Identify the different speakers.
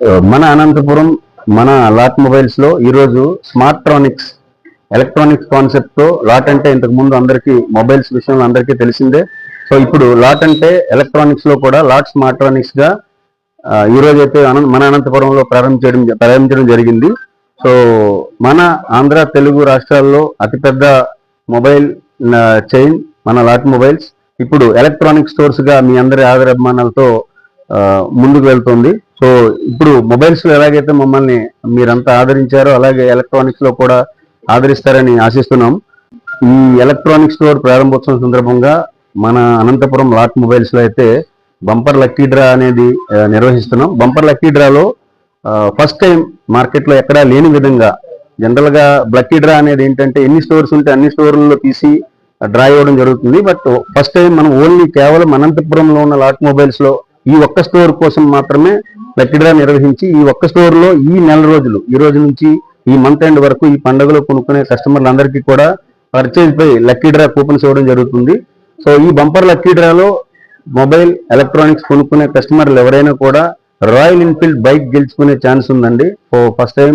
Speaker 1: Uh, మన అనంతపురం మన lot మొబైల్స్లో ఈరోజు స్మార్ట్రానిక్స్ ఎలక్ట్రానిక్స్ కాన్సెప్ట్తో లాట్ అంటే ఇంతకు ముందు అందరికీ మొబైల్స్ విషయంలో అందరికీ తెలిసిందే. సో ఇప్పుడు లాట్ అంటే ఎలక్ట్రానిక్స్లో కూడా లాట్ స్మార్ట్రానిక్స్గా uh, ఈరోజు ఈ రోజు అయితే అనంత మన అనంతపురంలో ప్రారంభించడం ప్రారంభించడం జరిగింది. సో మన ఆంధ్ర తెలుగు రాష్ట్రాల్లో అతిపెద్ద మొబైల్ uh, చైన్ మన లాట్ మొబైల్స్. ఇప్పుడు ఎలక్ట్రానిక్ స్టోర్స్గా మీ అందరి ఆదరాభిమానాలతో ముందుకు వెళ్తుంది. సో ఇప్పుడు మొబైల్స్లో ఎలాగైతే మమ్మల్ని మీరంతా ఆదరించారో అలాగే ఎలక్ట్రానిక్స్లో కూడా ఆదరిస్తారని ఆశిస్తున్నాం. ఈ ఎలక్ట్రానిక్ స్టోర్ ప్రారంభోత్సవం సందర్భంగా మన అనంతపురం లాట్ మొబైల్స్లో అయితే బంపర్ లక్కీ డ్రా అనేది నిర్వహిస్తున్నాం. బంపర్ లక్కీ డ్రాలో ఫస్ట్ టైం మార్కెట్లో ఎక్కడా లేని విధంగా జనరల్గా లక్కీ డ్రా అనేది ఏంటంటే ఎన్ని స్టోర్స్ ఉంటే అన్ని స్టోర్లలో తీసి డ్రా ఇవ్వడం జరుగుతుంది. బట్ ఫస్ట్ టైం మనం ఓన్లీ కేవలం అనంతపురంలో ఉన్న లాట్ మొబైల్స్లో ఈ ఒక్క స్టోర్ కోసం మాత్రమే లక్కీ డ్రా నిర్వహించి ఈ ఒక్క స్టోర్లో ఈ నెల రోజులు ఈ రోజు నుంచి ఈ మంత్ ఎండ్ వరకు ఈ పండుగలో కొనుక్కునే కస్టమర్లందరికీ కూడా పర్చేజ్ పై లక్కీ డ్రా కూపన్స్ ఇవ్వడం జరుగుతుంది. సో ఈ బంపర్ లక్కీ డ్రాలో మొబైల్ ఎలక్ట్రానిక్స్ కొనుక్కునే కస్టమర్లు ఎవరైనా కూడా రాయల్ ఎన్ఫీల్డ్ బైక్ గెలుచుకునే ఛాన్స్ ఉందండి. So first time